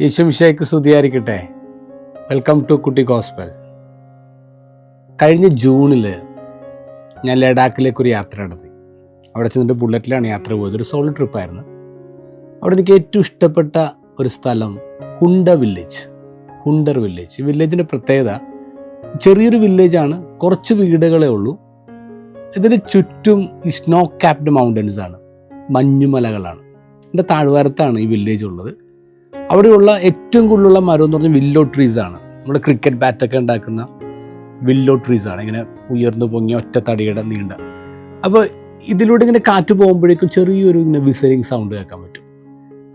യേശുമിശയ്ക്ക് സ്തുതിയായിരിക്കട്ടെ. Welcome to കുട്ടി gospel കഴിഞ്ഞ ജൂണിൽ ഞാൻ ലഡാക്കിലേക്ക് ഒരു യാത്ര നടത്തി. അവിടെ ചെന്നിട്ട് ബുള്ളറ്റിലാണ് യാത്ര പോയത്. ഒരു സോളോ ട്രിപ്പായിരുന്നു അവിടെ എനിക്ക് ഏറ്റവും ഇഷ്ടപ്പെട്ട ഒരു സ്ഥലം ഹുണ്ട വില്ലേജ് ഹുണ്ടർ വില്ലേജ് വില്ലേജിന്റെ പ്രത്യേകത ചെറിയൊരു വില്ലേജാണ് കുറച്ച് വീടുകളേ ഉള്ളൂ. ഇതിന് ചുറ്റും ഈ സ്നോ ക്യാപ്ഡ് മൗണ്ടൻസ് ആണ്. മഞ്ഞുമലകളാണ്. എന്റെ താഴ്വാരത്താണ് ഈ വില്ലേജ് ഉള്ളത്. അവിടെയുള്ള ഏറ്റവും കൂടുതലുള്ള മരം എന്ന് പറഞ്ഞാൽ വില്ലോ ട്രീസ് ആണ്. നമ്മുടെ ക്രിക്കറ്റ് ബാറ്റൊക്കെ ഉണ്ടാക്കുന്ന വില്ലോ ട്രീസ് ആണ്. ഇങ്ങനെ ഉയർന്നു പൊങ്ങിയ ഒറ്റ തടിയുടെ നീണ്ട. അപ്പോൾ ഇതിലൂടെ ഇങ്ങനെ കാറ്റ് പോകുമ്പോഴേക്കും ചെറിയൊരു ഇങ്ങനെ വിസറിങ് സൗണ്ട് കേൾക്കാൻ പറ്റും.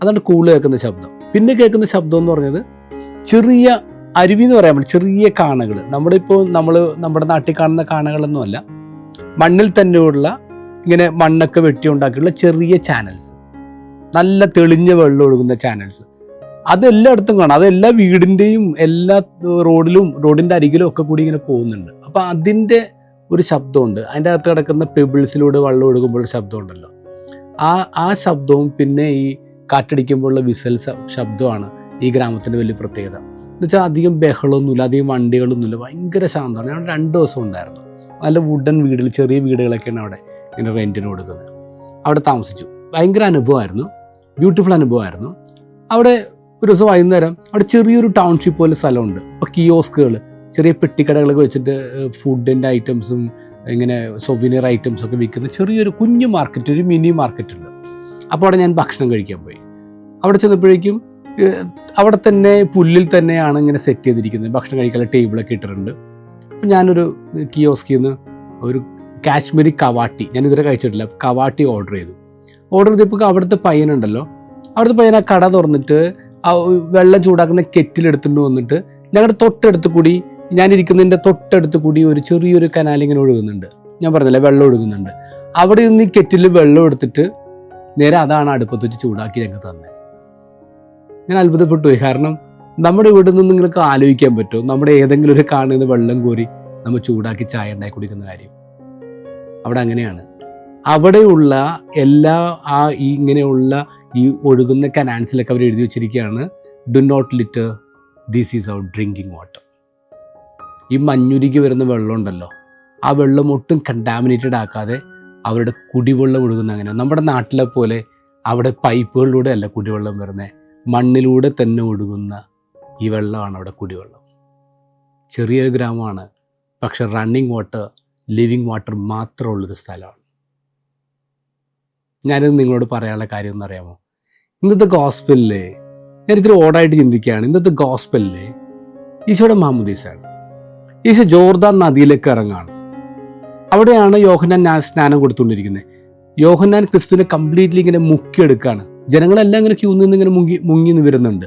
അതാണ് കൂൾ കേൾക്കുന്ന ശബ്ദം. പിന്നെ കേൾക്കുന്ന ശബ്ദം എന്ന് പറഞ്ഞത് ചെറിയ അരുവി എന്ന് പറയാൻ പറ്റും ചെറിയ കാണകൾ നമ്മുടെ ഇപ്പോൾ നമ്മൾ നമ്മുടെ നാട്ടിൽ കാണുന്ന കാണകളൊന്നുമല്ല മണ്ണിൽ തന്നെയുള്ള ഇങ്ങനെ മണ്ണൊക്കെ വെട്ടി ഉണ്ടാക്കിയുള്ള ചെറിയ ചാനൽസ് നല്ല തെളിഞ്ഞ വെള്ളം ഒഴുകുന്ന ചാനൽസ് അതെല്ലായിടത്തും കാണാം. അത് എല്ലാ വീടിന്റെയും എല്ലാ റോഡിലും റോഡിന്റെ അരികിലും ഒക്കെ കൂടി ഇങ്ങനെ പോകുന്നുണ്ട്. അപ്പം അതിന്റെ ഒരു ശബ്ദമുണ്ട്. അതിന്റെ അകത്ത് കിടക്കുന്ന പെബിൾസിലൂടെ വെള്ളം ഒഴുകുമ്പോൾ ശബ്ദമുണ്ടല്ലോ. ആ ആ ശബ്ദവും പിന്നെ ഈ കാറ്റടിക്കുമ്പോഴുള്ള വിസൽ ശബ്ദമാണ് ഈ ഗ്രാമത്തിന്റെ വലിയ പ്രത്യേകത. എന്നുവെച്ചാൽ അധികം ബഹളമൊന്നുമില്ല അധികം വണ്ടികളൊന്നുമില്ല. ഭയങ്കര ശാന്തമാണ്. ഞാൻ രണ്ട് ദിവസം ഉണ്ടായിരുന്നു. നല്ല വുഡൻ വീടുകൾ ചെറിയ വീടുകളൊക്കെയാണ് അവിടെ ഇങ്ങനെ റെന്റിന് കൊടുക്കുന്നത്. അവിടെ താമസിച്ചു. ഭയങ്കര അനുഭവമായിരുന്നു. ബ്യൂട്ടിഫുൾ അനുഭവമായിരുന്നു. അവിടെ ഒരു ദിവസം വൈകുന്നേരം അവിടെ ചെറിയൊരു ടൗൺഷിപ്പ് പോലെ സ്ഥലമുണ്ട്. അപ്പോൾ കിയോസ്കുകൾ ചെറിയ പെട്ടിക്കടകളൊക്കെ വെച്ചിട്ട് ഫുഡിന്റെ ഐറ്റംസും ഇങ്ങനെ സൊവിനിയർ ഐറ്റംസ് ഒക്കെ വിൽക്കുന്ന ചെറിയൊരു കുഞ്ഞു മാർക്കറ്റ് ഒരു മിനി മാർക്കറ്റ് ഉണ്ട്. അപ്പോൾ അവിടെ ഞാൻ ഭക്ഷണം കഴിക്കാൻ പോയി. അവിടെ ചെന്നപ്പോഴേക്കും അവിടെ തന്നെ പുല്ലിൽ തന്നെയാണ് ഇങ്ങനെ സെറ്റ് ചെയ്തിരിക്കുന്നത്. ഭക്ഷണം കഴിക്കാനുള്ള ടേബിളൊക്കെ ഇട്ടിട്ടുണ്ട്. അപ്പം ഞാനൊരു കിയോസ്കിൽ നിന്ന് ഒരു കാശ്മീരി കവാട്ടി ഞാൻ ഇതുവരെ കഴിച്ചിട്ടില്ല കവാട്ടി ഓർഡർ ചെയ്തു. ഓർഡർ ചെയ്തപ്പോൾ അവിടുത്തെ പയ്യനുണ്ടല്ലോ. അവിടുത്തെ പയ്യൻ ആ കട തുറന്നിട്ട് വെള്ളം ചൂടാക്കുന്ന കെറ്റിൽ കെറ്റിലെടുത്തുകൊണ്ട് വന്നിട്ട് ഞങ്ങളുടെ തൊട്ടടുത്ത് കൂടി ഞാൻ ഇരിക്കുന്നതിന്റെ തൊട്ടടുത്ത് കൂടി ഒരു ചെറിയൊരു കനാൽ ഇങ്ങനെ ഒഴുകുന്നുണ്ട്. ഞാൻ പറഞ്ഞില്ലേ വെള്ളം ഒഴുകുന്നുണ്ട്. അവിടെ നിന്ന് ഈ കെറ്റിൽ വെള്ളം എടുത്തിട്ട് നേരെ അതാണ് അടുപ്പത്ത് വെച്ച് ചൂടാക്കി ഞങ്ങൾക്ക് തന്നെ. ഞാൻ അത്ഭുതപ്പെട്ടു പോയി. കാരണം നമ്മുടെ ഇവിടെ നിന്ന് നിങ്ങൾക്ക് ആലോചിക്കാൻ പറ്റുമോ? നമ്മുടെ ഏതെങ്കിലും ഒരു കാണുന്ന വെള്ളം കോരി നമ്മൾ ചൂടാക്കി ചായ ഉണ്ടാക്കി കുടിക്കുന്ന കാര്യം. അവിടെ അങ്ങനെയാണ്. അവിടെയുള്ള എല്ലാ ആ ഈ ഇങ്ങനെയുള്ള ഈ ഒഴുകുന്ന കനാൻസിലൊക്കെ അവർ എഴുതി വെച്ചിരിക്കുകയാണ് do not litter this is our drinking water ഈ മഞ്ഞുരുകി വരുന്ന വെള്ളം ഉണ്ടല്ലോ ആ വെള്ളം ഒട്ടും കണ്ടാമിനേറ്റഡ് ആക്കാതെ അവരുടെ കുടിവെള്ളം ഒഴുകുന്ന അങ്ങനെ നമ്മുടെ നാട്ടിലെ പോലെ അവിടെ പൈപ്പുകളിലൂടെ അല്ല കുടിവെള്ളം വരുന്നത് മണ്ണിലൂടെ തന്നെ ഒഴുകുന്ന ഈ വെള്ളമാണ് അവിടെ കുടിവെള്ളം. ചെറിയൊരു ഗ്രാമമാണ് പക്ഷെ റണ്ണിങ് വാട്ടർ ലിവിങ് വാട്ടർ മാത്രമുള്ളൊരു സ്ഥലമാണ്. ഞാനിത് നിങ്ങളോട് പറയാനുള്ള കാര്യം എന്ന് അറിയാമോ? ഇന്നത്തെ ഗോസ്പലിലെ ഞാൻ ഇത്തിരി ഓടായിട്ട് ചിന്തിക്കുകയാണ്. ഇന്നത്തെ ഗോസ്പലിലെ ഈശോയുടെ മാമുദീസാണ് ഈശോ ജോർദാൻ നദിയിലേക്ക് ഇറങ്ങാണ്. അവിടെയാണ് യോഹന്നാൻ ഞാൻ സ്നാനം കൊടുത്തുകൊണ്ടിരിക്കുന്നത്. യോഹന്നാൻ ക്രിസ്തുവിനെ കംപ്ലീറ്റ്ലി ഇങ്ങനെ മുക്കിയെടുക്കുകയാണ്. ജനങ്ങളെല്ലാം ഇങ്ങനെ ക്യൂ നിന്ന് ഇങ്ങനെ മുങ്ങി മുങ്ങി നിവരുന്നുണ്ട്.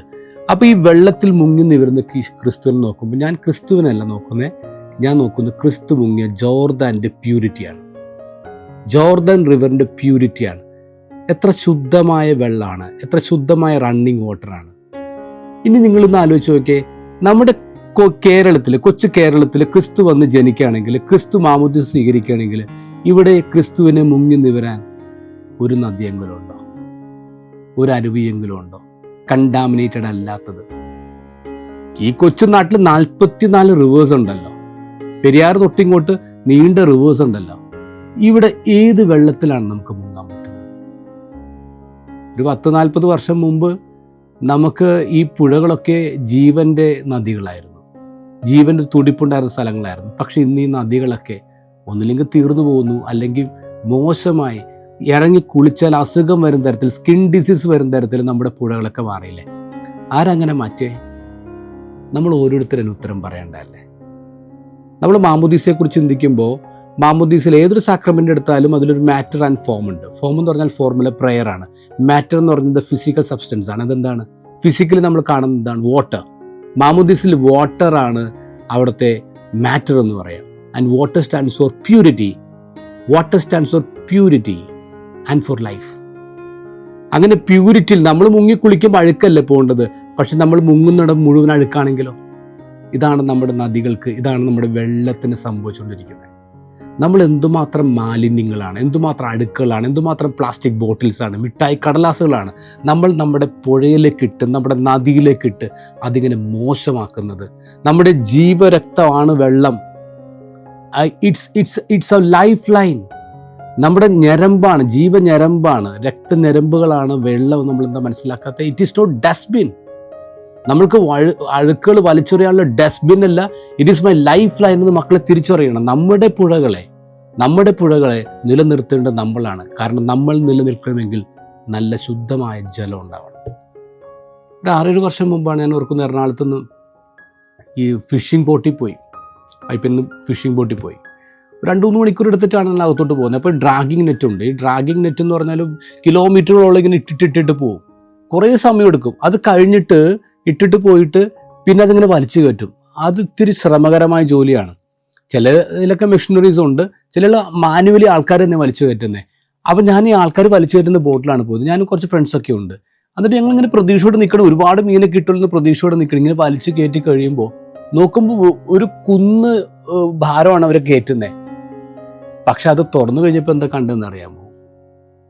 അപ്പോൾ ഈ വെള്ളത്തിൽ മുങ്ങി നിവരുന്ന ക്രി- ക്രിസ്തുവിനെ നോക്കുമ്പോൾ ഞാൻ ക്രിസ്തുവിനല്ല നോക്കുന്നത് ഞാൻ നോക്കുന്നത് ക്രിസ്തു മുങ്ങിയ ജോർദാന്റെ പ്യൂരിറ്റിയാണ് ജോർദാൻ റിവറിന്റെ പ്യൂരിറ്റിയാണ് എത്ര ശുദ്ധമായ വെള്ളമാണ് എത്ര ശുദ്ധമായ റണ്ണിങ് വാട്ടറാണ് ഇനി നിങ്ങളൊന്ന് ആലോചിച്ച് നോക്കിയേ നമ്മുടെ കേരളത്തിൽ കൊച്ചു കേരളത്തിൽ ക്രിസ്തു വന്ന് ജനിക്കുകയാണെങ്കിൽ ക്രിസ്തു മാമുദ്യം സ്വീകരിക്കുകയാണെങ്കിൽ ഇവിടെ ക്രിസ്തുവിനെ മുങ്ങി നിവരാൻ ഒരു നദിയെങ്കിലും ഉണ്ടോ ഒരു അരുവിയെങ്കിലും ഉണ്ടോ കണ്ടാമിനേറ്റഡ് അല്ലാത്തത്. ഈ കൊച്ചു നാട്ടിൽ നാൽപ്പത്തിനാല് റിവേഴ്സ് ഉണ്ടല്ലോ. പെരിയാർ തൊട്ടിങ്ങോട്ട് നീണ്ട റിവേഴ്സ് ഉണ്ടല്ലോ. ഇവിടെ ഏത് വെള്ളത്തിലാണ് നമുക്ക് ഒരു പത്ത് നാൽപ്പത് വർഷം മുമ്പ് നമുക്ക് ഈ പുഴകളൊക്കെ ജീവന്റെ നദികളായിരുന്നു. ജീവന്റെ തുടിപ്പുണ്ടായിരുന്ന സ്ഥലങ്ങളായിരുന്നു. പക്ഷേ ഇന്ന് ഈ നദികളൊക്കെ ഒന്നില്ലെങ്കിൽ തീർന്നു പോകുന്നു. അല്ലെങ്കിൽ മോശമായി ഇറങ്ങി കുളിച്ചാൽ അസുഖം വരും തരത്തിൽ സ്കിൻ ഡിസീസ് വരും തരത്തിൽ നമ്മുടെ പുഴകളൊക്കെ മാറിയില്ലേ? ആരങ്ങനെ മാറ്റേ? നമ്മൾ ഓരോരുത്തരും ഉത്തരം പറയേണ്ടതല്ലേ? നമ്മൾ മാമുദീസയെക്കുറിച്ച് ചിന്തിക്കുമ്പോൾ മാമുദീസിൽ ഏതൊരു സാക്രമെന്റ് എടുത്താലും അതിലൊരു മാറ്റർ ആൻഡ് ഫോം ഉണ്ട്. ഫോം എന്ന് പറഞ്ഞാൽ ഫോർമുല പ്രെയർ ആണ്. മാറ്റർ എന്ന് പറയുന്നത് ഫിസിക്കൽ സബ്സ്റ്റൻസ് ആണ്. അതെന്താണ്? ഫിസിക്കലി നമ്മൾ കാണുന്നത് എന്താണ്? വാട്ടർ മാമുദ്ദീസിൽ വാട്ടർ ആണ് അവിടുത്തെ മാറ്റർ എന്ന് പറയാം. And water stands for purity water stands for purity and for life അങ്ങനെ പ്യൂരിറ്റിയിൽ നമ്മൾ മുങ്ങി കുളിക്കുമ്പോൾ അഴുക്കല്ലേ പോകേണ്ടത്? പക്ഷെ നമ്മൾ മുങ്ങുന്നിടം മുഴുവൻ അഴുക്കാണെങ്കിലോ? ഇതാണ് നമ്മുടെ നദികൾക്ക് ഇതാണ് നമ്മുടെ വെള്ളത്തിന് സംഭവിച്ചുകൊണ്ടിരിക്കുന്നത്. നമ്മൾ എന്തുമാത്രം മാലിന്യങ്ങളാണ് എന്തുമാത്രം അടുക്കുകളാണ് എന്തുമാത്രം പ്ലാസ്റ്റിക് ബോട്ടിൽസാണ് മിഠായി കടലാസുകളാണ് നമ്മൾ നമ്മുടെ പുഴയിലേക്ക് ഇട്ട് നമ്മുടെ നദിയിലേക്ക് ഇട്ട് അതിങ്ങനെ മോശമാക്കുന്നത്. നമ്മുടെ ജീവരക്തമാണ് വെള്ളം. It's it's it's a life line നമ്മുടെ ഞരമ്പാണ് ജീവഞരമ്പാണ് രക്തഞരമ്പുകളാണ് വെള്ളം നമ്മൾ എന്താ മനസ്സിലാക്കാത്ത? ഇറ്റ് ഈസ് നോട്ട് ഡസ്റ്റ്ബിൻ നമ്മൾക്ക് അഴുക്കുകൾ വലിച്ചെറിയാനുള്ള ഡസ്റ്റ്ബിൻ അല്ല. It is my life line എന്ന് മക്കളെ തിരിച്ചറിയണം. നമ്മുടെ പുഴകളെ നമ്മുടെ പുഴകളെ നിലനിർത്തേണ്ടത് നമ്മളാണ്. കാരണം നമ്മൾ നിലനിൽക്കണമെങ്കിൽ നല്ല ശുദ്ധമായ ജലം ഉണ്ടാവണം. ഒരു ആറേഴ് വർഷം മുമ്പാണ് ഞാൻ ഓർക്കുന്ന എറണാകുളത്ത് നിന്ന് ഈ ഫിഷിംഗ് ബോട്ടിൽ പോയി. പൈപ്പിൽ ഫിഷിംഗ് ബോട്ടിൽ പോയി. രണ്ട് മൂന്ന് മണിക്കൂർ എടുത്തിട്ടാണ് ഞാൻ അകത്തോട്ട് പോകുന്നത്. അപ്പോൾ ഡ്രാഗിങ് നെറ്റ് ഉണ്ട്. ഈ ഡ്രാഗിങ് നെറ്റ് എന്ന് പറഞ്ഞാൽ കിലോമീറ്ററുകളോളം ഇങ്ങനെ ഇട്ടിട്ടിട്ടിട്ട് പോകും കുറേ സമയം എടുക്കും. അത് കഴിഞ്ഞിട്ട് ഇട്ടിട്ട് പോയിട്ട് പിന്നെ അതിങ്ങനെ വലിച്ചു കയറ്റും. അത് ഇത്തിരി ശ്രമകരമായ ജോലിയാണ്. ചില ഇതിലൊക്കെ മെഷീനറീസ് ഉണ്ട്. ചില മാനുവലി ആൾക്കാർ തന്നെ വലിച്ചു കയറ്റുന്നത് അപ്പം ഞാൻ ഈ ആൾക്കാർ വലിച്ചു കയറ്റുന്ന ബോട്ടിലാണ് പോയത്. ഞാൻ കുറച്ച് ഫ്രണ്ട്സൊക്കെ ഉണ്ട്. എന്നിട്ട് ഞങ്ങൾ ഇങ്ങനെ പ്രതീക്ഷയോടെ നിൽക്കണം ഒരുപാട് മീനെ കിട്ടുമെന്ന് പ്രതീക്ഷയോടെ നിൽക്കണം ഇങ്ങനെ വലിച്ചു കയറ്റി കഴിയുമ്പോൾ നോക്കുമ്പോൾ ഒരു കുന്ന് ഭാരമാണ് അവരെ കയറ്റുന്നത് പക്ഷെ അത് തുറന്നു കഴിഞ്ഞപ്പോൾ എന്താ കണ്ടെന്ന് അറിയാമോ?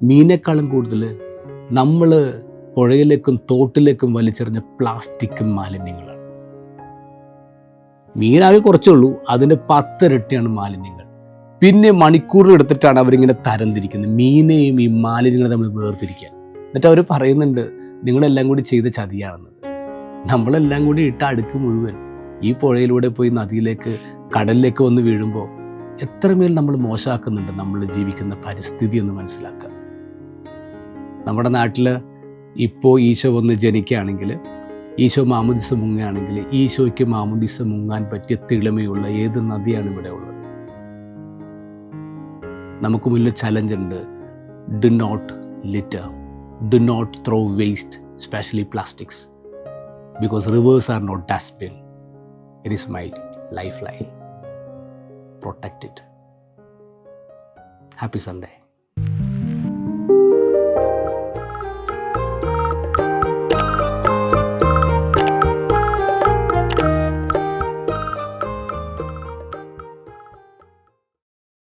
മീനേക്കാളും കൂടുതൽ നമ്മൾ പുഴയിലേക്കും തോട്ടിലേക്കും വലിച്ചെറിഞ്ഞ പ്ലാസ്റ്റിക്കും മാലിന്യങ്ങളാണ് മീനാകെ കുറച്ചേ ഉള്ളൂ. അതിന്റെ പത്തിരട്ടിയാണ് മാലിന്യങ്ങൾ. പിന്നെ മണിക്കൂറിൽ എടുത്തിട്ടാണ് അവരിങ്ങനെ തരംതിരിക്കുന്നത്. മീനെയും ഈ മാലിന്യങ്ങളെ തമ്മിൽ വേർതിരിക്കുക. എന്നിട്ട് അവർ പറയുന്നുണ്ട് നിങ്ങളെല്ലാം കൂടി ചെയ്ത ചതിയാണെന്നത്. നമ്മളെല്ലാം കൂടി ഇട്ട അടുക്ക് മുഴുവൻ ഈ പുഴയിലൂടെ പോയി നദിയിലേക്ക് കടലിലേക്ക് വന്ന് വീഴുമ്പോൾ എത്രമേൽ നമ്മൾ മോശമാക്കുന്നുണ്ട് നമ്മൾ ജീവിക്കുന്ന പരിസ്ഥിതി എന്ന് മനസ്സിലാക്കുക. നമ്മുടെ നാട്ടിൽ ഇപ്പോൾ ഈശോ വന്ന് ജനിക്കുകയാണെങ്കിൽ ഈശോ മാമുദിസ മുങ്ങുകയാണെങ്കിൽ ഈശോയ്ക്ക് മാമുദിസ മുങ്ങാൻ പറ്റിയ തിളമയുള്ള ഏത് നദിയാണ് ഇവിടെ ഉള്ളത്? നമുക്ക് മുന്നിൽ ചലഞ്ച് ഉണ്ട്. Do not litter do not throw waste specially plastics because rivers are not dustbin it is my life line protect it. Happy Sunday.